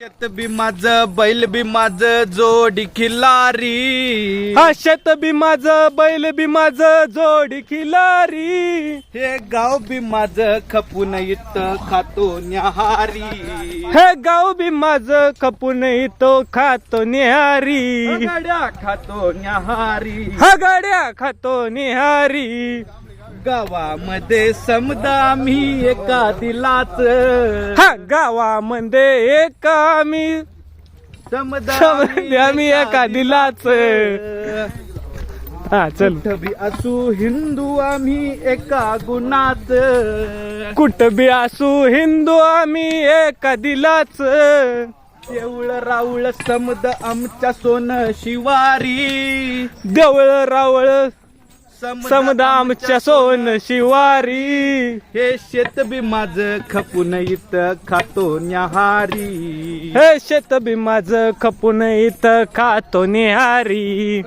शेत बी माझ बैल बी माझ जोडी खिल्लारी हा शेत बी माझ बैल बी माझ जोडी खिलारी. हे गाव बी माझ खपून इथ खातो न्याहारी. हे गाव बी माझ खपून तो खातो निहारी गाड्या खातो न्याहारी. हा गाड्या खातो निहारी गावामध्ये समदा मी एका दिलाच हा गावामध्ये एक आम्ही समदा आम्ही एका दिलाच. हा चल. कुठं बी असू हिंदू आम्ही एका गुणाच कुठ बी असू हिंदू आम्ही एका दिलाच देऊळ राऊळ समद आमच्या सोन शिवारी. देवळ रावळ समद समदा आमच्या सोन शिवारी. हे शेत बी माझ खपून इथं खातो न्याहारी. हे शेत बी माझ खपून इथं खातो निहारी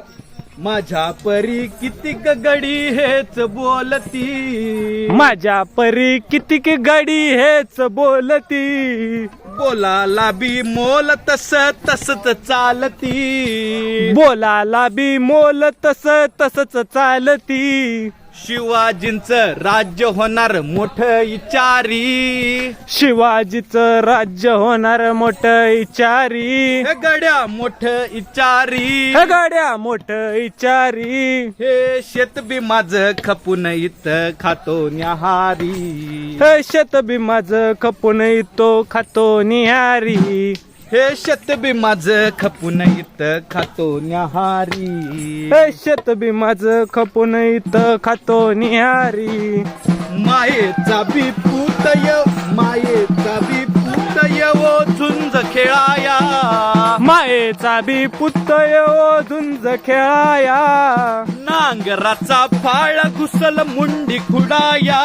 माझ्या परी किती गडी हेच बोलती? माझ्या परी कितीक गाडी हेच बोलती? बोलाला बी मोल तस तसच चालती. बोलाला बी मोल तस तसच चालती. शिवाजींचं राज्य होणार मोठ इचारी. शिवाजीचं राज्य होणार मोठ इचारी. हे गड्या मोठ इचारी. हे गाड्या मोठ इचारी. हे शेत बी माझ खपून इथं खातो न्याहारी. हे शेत बी माझ खपून तो खातो निहारी हे शेत बी माझ खपून इथं खातो न्याहारी. हे शेत बी माझ खपून इथं खातो निहारी मायेचा बी पुतय मायेचा बी पुतय ओ झुंज खेळाया. मायेचा बी पुतय झुंज खेळाया नांगराचा फाळ घुसल मुंडी खुडाया.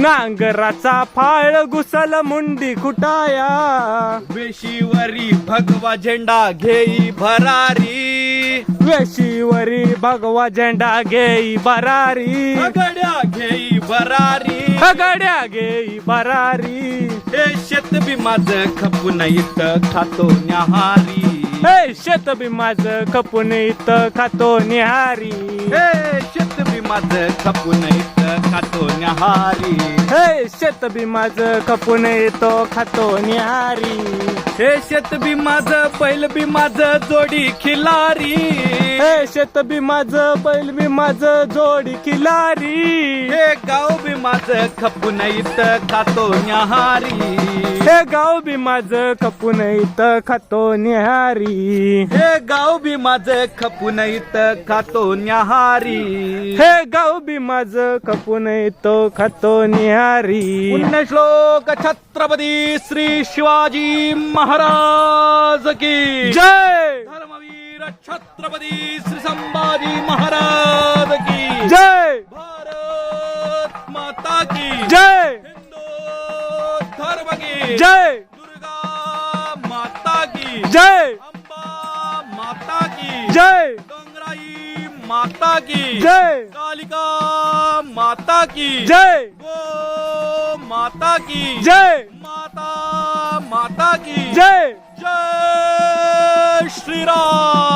नांगराचा फाळ घुसल मुंडी खुटाया. वेशीवरी भगवा झेंडा घेई भरारी. वेशीवरी भगवा झेंडा घेई बरारी गड्या घेई भरारी. गड्या घेई बरारी हे शेत बी माझ खपून इथं खातो न्याहारी. हे शेत बी माझ खपून इथं खातो निहारी. हे शेत बी माझ खपून इथं खातो न्याहारी हे शेत बी माझ खपून येतो खातो निहारी हे शेत बी माझ बैल बी माझ जोडी खिलारी. हे शेत बी माझ बैल बी माझ जोडी किलारी हे गाव बी माझ खपून इथं खातो न्याहारी हे गाव बी माझ खपून इथं खातो निहारी हे गाव बी माझ खपून इथं खातो न्याहारी हे गाव बी माझ खपून येतो खातो निहारी. पुण्यश्लोक छत्रपती श्री शिवाजी महाराज की. जय! धर्मवीर छत्रपती श्री संभाजी महाराज की. जय! भारत माता की. जय! हिंदू धर्म की. जय! दुर्गा माता की. जय! अंबा माता की. जय! गंगराई माता की. जय! कालिका माता की। जय। गो माता की। जय। माता माता की। जय। जय श्रीराम।